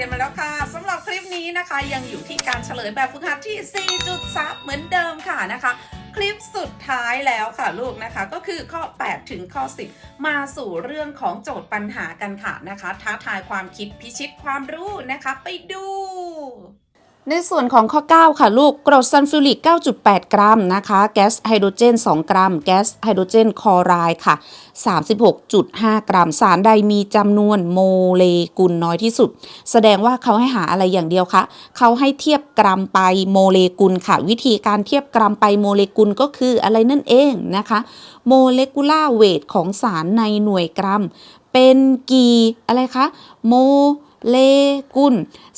รียนมาแล้วค่ะสำหรับคลิปนี้นะคะ ยังอยู่ที่การเฉลยแบบฝึกหัดที่ 4.3 เหมือนเดิมค่ะนะคะคลิปสุดท้ายแล้วค่ะลูกนะคะก็คือข้อ 8 ถึงข้อ 10 มาสู่เรื่องของโจทย์ปัญหากันค่ะนะคะ ท้าทายความคิดพิชิตความรู้นะคะ ไปดู ในส่วนของข้อ 9 ค่ะลูกกรดซัลฟูริก 9.8 กรัมนะคะ แก๊สไฮโดรเจน 2 กรัม แก๊สไฮโดรเจนคลอไรด์ค่ะ 36.5 กรัม สารใดมีจำนวนโมเลกุลน้อยที่สุด แสดงว่าเขาให้หาอะไรอย่างเดียวคะเขาให้เทียบกรัมไปโมเลกุลค่ะ วิธีการเทียบกรัมไปโมเลกุลก็คืออะไรนั่นเองนะคะโมเลกุลาร์เวทของสารในหน่วยกรัม เป็นกี่อะไรคะโมเล เลกุล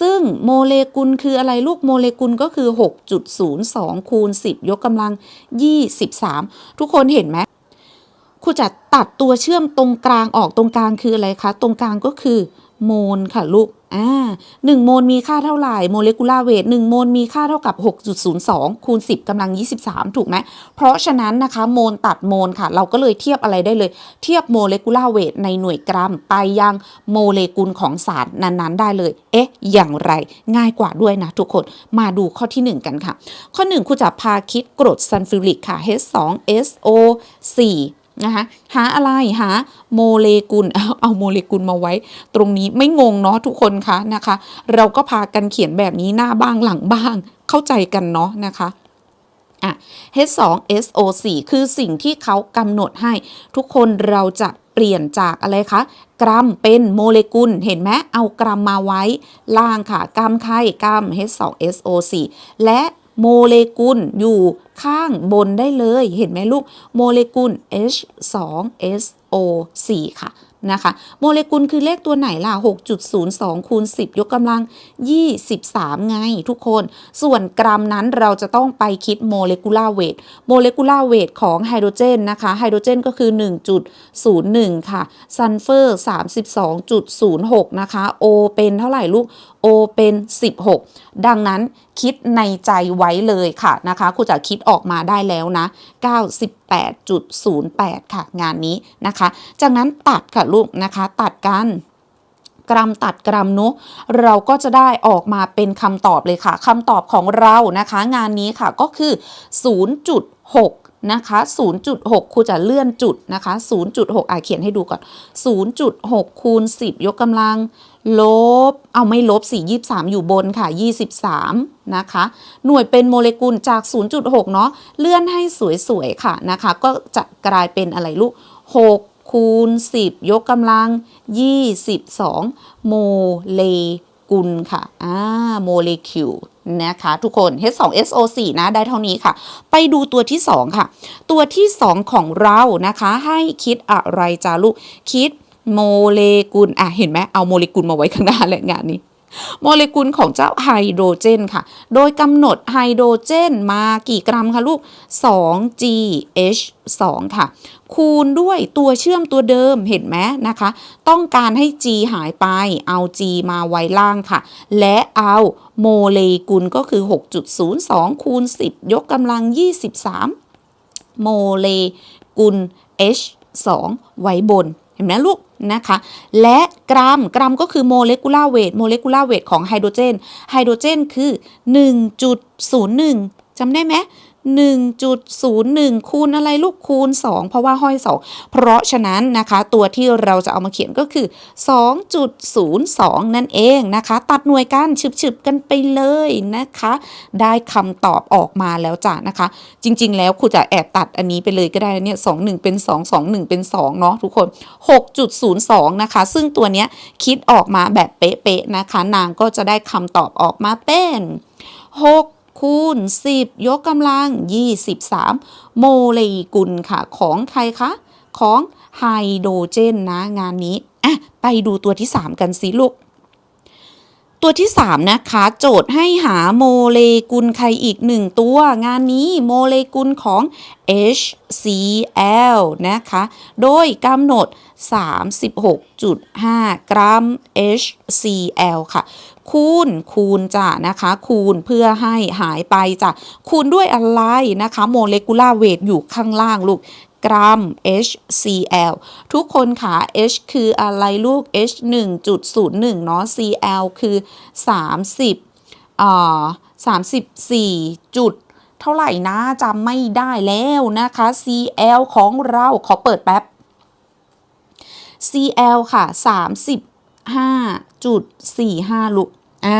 ซึ่งโมเลกุลคืออะไรลูกโมเลกุลก็คือ 6.02 คูณ 10 ยกกำลัง 23 ทุกคนเห็นไหมครูจะตัดตัวเชื่อมตรงกลางออกตรงกลางคืออะไรคะ ตรงกลางก็คือ โมลค่ะลูก อ่าหนึ่งโมลมีค่าเท่าไหร่โมเลกุลาร์เวทหนึ่งโมลมีค่าเท่ากับ 6.02 คูณ 10กำลัง 23 ถูกไหม เพราะฉะนั้นนะคะโมลตัดโมลค่ะ เราก็เลยเทียบอะไรได้เลย เทียบโมเลกุลาร์เวทในหน่วยกรัมไปยังโมเลกุลของสารนั้นๆ ได้เลย เอ๊ะ อย่างไร ง่ายกว่าด้วยนะทุกคน มาดูข้อที่ 1 กันค่ะ ข้อ 1ครูจะพาคิดกรดซัลฟูริกค่ะ H2SO4 นะคะหาอะไรหาโมเลกุลเอาโมเลกุลมาไว้ ตรงนี้ไม่งงเนาะทุกคนคะนะคะ เราก็พากันเขียนแบบนี้หน้าบ้างหลังบ้าง เข้าใจกันเนาะนะคะอะ H2SO4 คือสิ่งที่เขากำหนดให้ ทุกคนเราจะเปลี่ยนจากอะไรคะ กรัมเป็นโมเลกุล เห็นไหมเอากรัมมาไว้ ล่างค่ะ กรัมไข่กรัม H2SO4 และ โมเลกุลอยู่ข้างบนได้เลย เห็นไหมลูก โมเลกุล H2SO4 ค่ะ นะคะ โมเลกุลคือเลขตัวไหนล่ะ 6.02คูณ10 ยกกำลัง 23 ไงทุกคน ส่วนกรัมนั้นเราจะต้องไปคิดโมเลกุลาร์เวทโมเลกุลาร์เวทของไฮโดรเจนนะคะ ไฮโดรเจนก็คือ 1.01 ค่ะ ซัลเฟอร์ 32.06 นะคะ O เป็นเท่าไหร่ลูก O เป็น 16 ดังนั้นคิดในใจไว้เลยค่ะนะคะครูจะคิดออกมาได้แล้วนะ 98.08 ค่ะ งานนี้นะคะ จากนั้นตัดค่ะลูกนะคะ ตัดกันกรัมตัดกรัมเนอะเราก็จะได้ออกมาเป็นคำตอบเลยค่ะคำตอบของเรานะคะ งานนี้ค่ะก็คือ 0.6 นะคะ 0.6ครูจะเลื่อนจุดนะคะ 0.6 อะเขียนให้ดูก่อน 0.6 คูณ 10 ยกกำลัง ลบ เอาไม่ลบ4 23 อยู่บนค่ะ 23 นะคะ หน่วยเป็นโมเลกุลจาก 0.6 เนาะเลื่อนให้สวยๆ ค่ะนะคะ ก็จะกลายเป็นอะไรลูก 6 คูณ 10 ยกกำลัง 22 โมเลกุลค่ะอ่าโมเลกุลนะคะทุกคน H2SO4 นะได้เท่านี้ค่ะ ไปดูตัวที่ 2 ค่ะ ตัวที่ 2 ของเรานะคะให้คิดอะไรจ้าลูก คิดโมเลกุลอะเห็นไหมเอาโมเลกุลมาไว้ข้างหน้าแหละงานนี้ โมเลกุลของเจ้าไฮโดรเจนค่ะ โดยกำหนดไฮโดรเจนมากี่กรัมคะลูก 2GH2 ค่ะ คูณด้วยตัวเชื่อมตัวเดิมเห็นไหมนะคะ ต้องการให้ G หายไป เอา G มาไว้ล่างค่ะ และเอาโมเลกุลก็คือ 6.02 คูณ 10 ยกกำลัง 23 โมเลกุล H2 ไว้บน เห็นไหมลูก นะคะและกรัมกรัมก็คือโมเลกุลาร์เวทโมเลกุลาร์เวทของไฮโดรเจนไฮโดรเจนคือ 1.01 จำได้ไหม1.01 คูณอะไรลูกคูณ 2 เพราะว่าห้อย 2 เพราะฉะนั้นนะคะตัวที่เราจะเอามาเขียนก็คือ 2.02 นั่นเองนะคะ ตัดหน่วยกันฉึบๆกันไปเลยนะคะ ได้คำตอบออกมาแล้วจ้ะนะคะ จริงๆ แล้วครูจะแอบตัดอันนี้ไปเลยก็ได้เนี่ย2 1 เป็น 2 2 1 เป็น 2 เนาะทุกคน 6.02 นะคะ ซึ่งตัวเนี้ยคิดออกมาแบบเป๊ะๆนะคะ นางก็จะได้คำตอบออกมาเป็น6 คูณ 10 ยกกำลัง 23 โมเลกุลค่ะ ของใครคะ ของไฮโดรเจนนะงานนี้อะไปดูตัวที่ 3 กันสิลูก ตัวที่ 3 นะคะ โจทย์ให้หาโมเลกุลใครอีกหนึ่งตัว งานนี้โมเลกุลของ HCl นะคะ โดยกำหนด 36.5 กรัม HCl ค่ะ คูณคูณจ้ะนะคะ คูณเพื่อให้หายไปจ้ะคูณด้วยอะไรนะคะโมเลกุลาร์เวทอยู่ข้างล่างลูกกรัม HCl ทุกคนค่ะ H คืออะไรลูก H 1.01 เนาะ Cl คือ 30อ่า34 จุด เท่าไหร่นะจำไม่ได้แล้วนะคะ Cl ของเราขอเปิดแป๊บ CL ค่ะ 35.45ลูกอ่า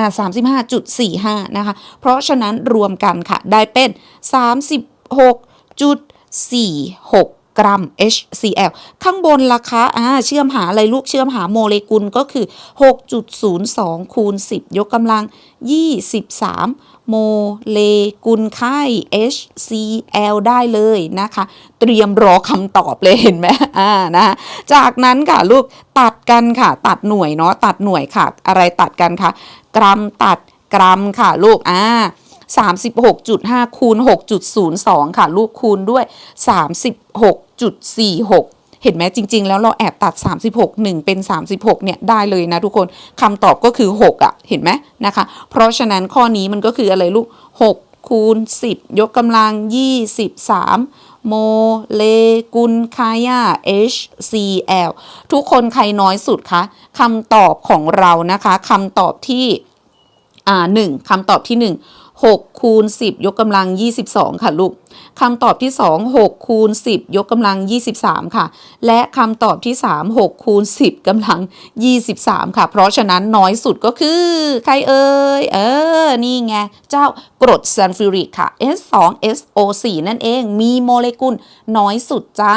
35.45นะคะ เพราะฉะนั้นรวมกันค่ะ ได้เป็น36.46ก กรัม HCl ข้างบนราคาอ่าเชื่อมหาอะไรลูกเชื่อมหาโมเลกุลก็คือ 6.02 คูณ 10 ยกกำลัง 23 โมเลกุลค่าย HCl ได้เลยนะคะ เตรียมรอคำตอบเลยเห็นไหมอ่านะจากนั้นค่ะลูกตัดกันค่ะ ตัดหน่วยเนาะตัดหน่วยค่ะ อะไรตัดกันคะกรัมตัดกรัมค่ะลูกอ่า 36.5 คูณ 6.02 ค่ะ ลูกคูณด้วย 36.46เห็นไหมจริง ๆ แล้วเราแอบตัด 36 1 เป็น 36 เนี่ย ได้เลยนะทุกคนคำตอบก็คือ 6 อะ เห็นไหมนะคะ เพราะฉะนั้นข้อนี้มันก็คืออะไรลูก 6 คูณ 10 ยกกำลัง 23 โมเลกุลคายา HCl ทุกคนใครน้อยสุดคะคำตอบของเรานะคะคำตอบที่อ่าหนึ่งคำตอบที่หนึ่ง 6คูณ10 ยกกำลัง 22 ค่ะลูกคำตอบที่ 2 6คูณ10 ยกกำลัง 23 ค่ะ และคำตอบที่ 3 6คูณ10กำลัง 23 ค่ะ เพราะฉะนั้นน้อยสุดก็คือใครเอ่ยเออ นี่ไง เจ้ากรดซัลฟิริกค่ะ S2SO4 นั่นเองมีโมเลกุลน้อยสุดจ้า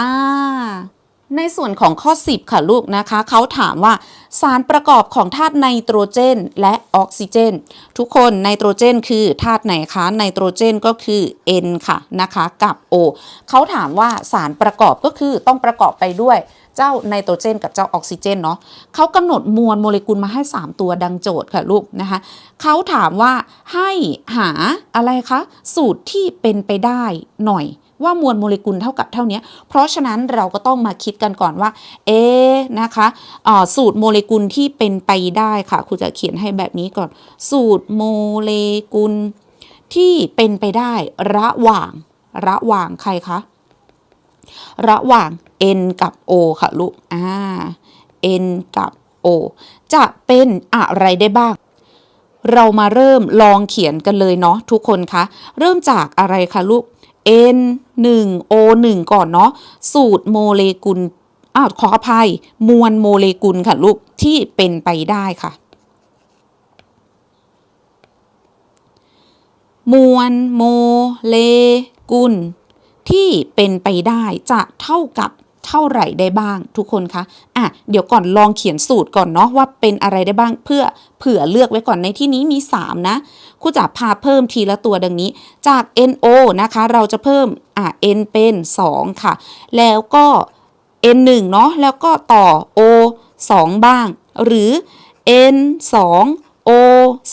ในส่วนของข้อ 10 ค่ะลูกนะคะเขาถามว่าสารประกอบของธาตุไนโตรเจน และออกซิเจน ทุกคนไนโตรเจนคือธาตุไหนคะไนโตรเจนก็คือ N ค่ะนะคะกับ O เขาถามว่าสารประกอบก็คือต้องประกอบไปด้วยเจ้าไนโตรเจน กับเจ้าออกซิเจนเนาะเขากำหนดมวลโมเลกุลมาให้ 3 ตัวดังโจทย์ค่ะลูกนะคะเขาถามว่าให้หาอะไรคะสูตรที่เป็นไปได้หน่อย ว่ามวลโมเลกุลเท่ากับเท่านี้ เพราะฉะนั้นเราก็ต้องมาคิดกันก่อนว่า เอ๊ะนะคะสูตรโมเลกุลที่เป็นไปได้ค่ะครูจะเขียนให้แบบนี้ก่อน สูตรโมเลกุลที่เป็นไปได้ระหว่างระหว่างใครคะ ระหว่าง n กับ o ค่ะลูก อ่า n กับ o จะเป็นอะไรได้บ้าง เรามาเริ่มลองเขียนกันเลยเนาะทุกคนคะ เริ่มจากอะไรคะลูก n 1 o 1ก่อนเนาะสูตรโมเลกุลอ้าวขออภัย มวลโมเลกุลค่ะลูกที่เป็นไปได้ค่ะ มวลโมเลกุลที่เป็นไปได้จะเท่ากับ เท่าไหร่ได้บ้างทุกคนคะอะเดี๋ยวก่อนลองเขียนสูตรก่อนเนาะว่าเป็นอะไรได้บ้างเพื่อเผื่อเลือกไว้ก่อนในที่นี้มี 3 นะครูจะพาเพิ่มทีละตัวดังนี้ จาก NO นะคะ เราจะเพิ่มอะ N เป็น 2 ค่ะ แล้วก็ N 1 เนาะแล้วก็ต่อ O 2 บ้าง หรือ N 2 O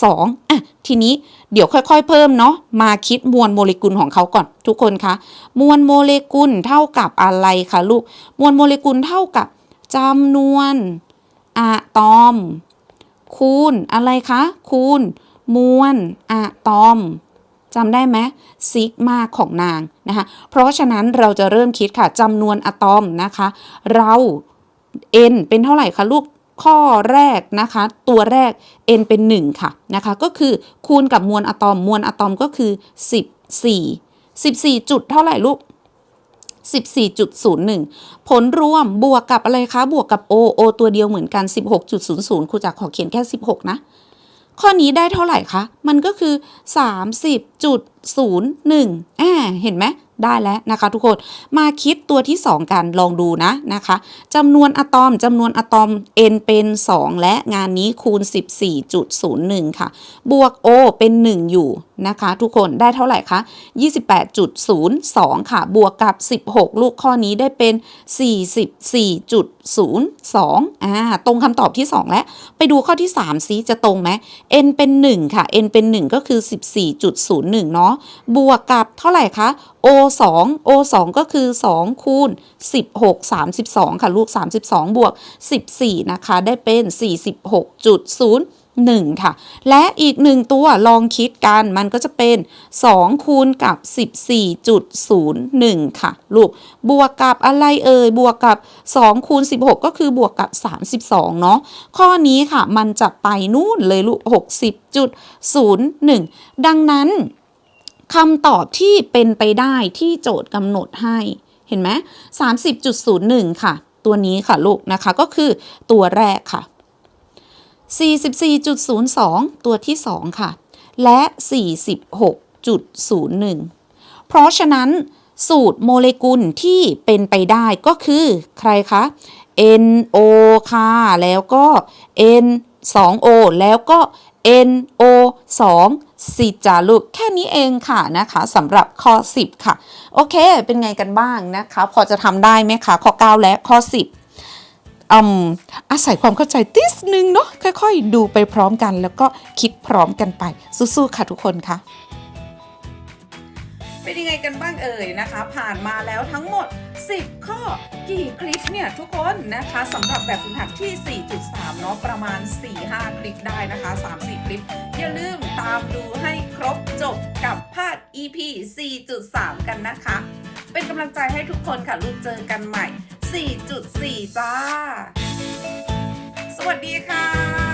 2อะทีนี้ เดี๋ยวค่อยๆเพิ่มเนาะมาคิดมวลโมเลกุลของเขาก่อนทุกคนคะมวลโมเลกุลเท่ากับอะไรคะลูกมวลโมเลกุลเท่ากับจำนวนอะตอม คูณอะไรคะคูณมวลอะตอมจำได้ไหมซิกมาของนางนะคะเพราะฉะนั้นเราจะเริ่มคิดค่ะจำนวนอะตอมนะคะ เรา n เป็นเท่าไหร่คะลูก ข้อแรกนะคะ ตัวแรก n เป็น 1 ค่ะนะคะ ก็คือคูณกับมวลอะตอม มวลอะตอมก็คือ 14 14 จุดเท่าไหร่ลูก 14.01 ผลรวมบวกกับอะไรคะ บวกกับ O O ตัวเดียวเหมือนกัน 16.00 ครูจะขอเขียนแค่ 16 นะ ข้อนี้ได้เท่าไหร่คะ มันก็คือ 30.01อ่าเห็นไหม ได้แล้วนะคะทุกคนมาคิดตัวที่ 2 กันลองดูนะนะคะจำนวนอะตอมจำนวนอะตอม n เป็น 2 และงานนี้คูณ 14.01 ค่ะ บวก o เป็น 1 อยู่นะคะทุกคนได้เท่าไหร่คะ28.02 ค่ะ บวกกับ 16 ลูกข้อนี้ได้เป็น 44.02 อ่า ตรงคำตอบที่ 2 แล้ว ไปดูข้อที่ 3 ซิจะตรงไหม n เป็น 1 ค่ะ n เป็น 1 ก็คือ 14.01 เนาะ บวกกับเท่าไหร่คะ o 2 o 2ก็คือ 2 คูณ 16 32 ค่ะ ลูก 32 บวก 14 นะคะ ได้เป็น 46.0 1 ค่ะ และอีก 1 ตัวลองคิดกันมันก็จะเป็น 2 คูณกับ 14.01 ค่ะ ลูก บวกกับอะไรเอ่ย บวกกับ 2 คูณ 16 ก็คือบวกกับ 32 เนาะข้อนี้ค่ะมันจะไปนู่นเลยลูก 60.01 ดังนั้นคำตอบที่เป็นไปได้ที่โจทย์กำหนดให้เห็นไหม30.01 ค่ะ ตัวนี้ค่ะลูกนะคะก็คือตัวแรกค่ะ 44.02 ตัวที่ 2 ค่ะ และ 46.01 เพราะฉะนั้นสูตรโมเลกุลที่เป็นไปได้ก็คือใครคะ NO ค่ะ แล้วก็ N 2O แล้วก็ NO 2 สิจาลูกแค่นี้เองค่ะนะคะสำหรับข้อ 10 ค่ะ โอเค เป็นไงกันบ้างนะคะ พอจะทำได้ไหมคะ ข้อ 9 และข้อ 10 อาศัยความเข้าใจติสนึงเนาะค่อยๆ ดูไปพร้อมกัน แล้วก็คิดพร้อมกันไปสู้ๆค่ะทุกคนค่ะเป็นยังไงกันบ้างเอ่ยนะคะ ผ่านมาแล้วทั้งหมด 10 ข้อกี่คลิปเนี่ยทุกคนนะคะสำหรับแบบฝึกหัดที่ 4.3 เนาะประมาณ 4-5 คลิปได้นะคะ 3-4 คลิป อย่าลืมตามดูให้ครบจบกับภาค EP 4.3 กันนะคะ เป็นกำลังใจให้ทุกคนค่ะลูกเจอกันใหม่ 4.4 จ้า สวัสดีค่ะ